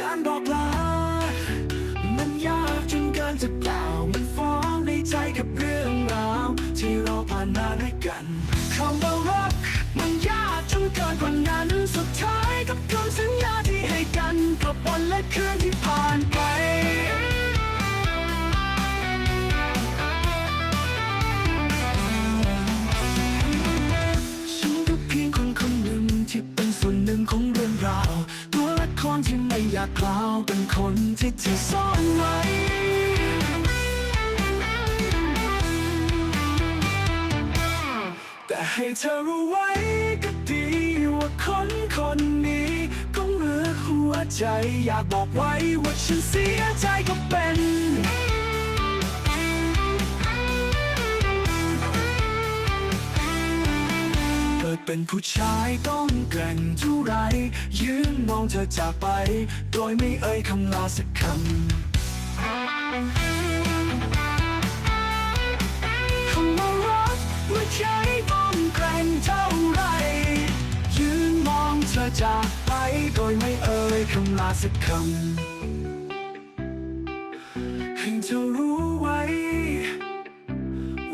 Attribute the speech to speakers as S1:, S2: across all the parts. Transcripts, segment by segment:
S1: การบอกลา มันยากจนเกินจะกล่าวมันฟ้องในใจกับเรื่องราว ที่เราผ่านมาด้วยกันคำว่ารัก มันยากจนเกินกว่านั้นสุดท้ายกับคำสัญญาที่ให้กันกับวันและคืนที่ผ่านไปฉันก็เพียงคนคนหนึ่งที่เป็นส่วนหนึ่งของเรื่องราว ครที่ไม่อยากกล่าวเป็นคนที่เธอซ่อนไว้แต่ให้เธอรู้ไว้ก็ดีว่าคนคนนี้ก็เหมือหัวใจอยากบอกไว้ว่าฉันเสียใจก็เป็นเกิดเป็นผู้ชายต้องแกร่งท่า ไรยืนมองเธอจากไป โดยไม่เอ่ยคำลาสักคำคำว่ารักหัวใจต้องแกร่งเท่าไร ยืนมองเธอจากไปโดยไม่เอ่ยคำลาสักคำให้เธอรู้ไว้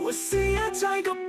S1: ว่าเสียใจก็เป็น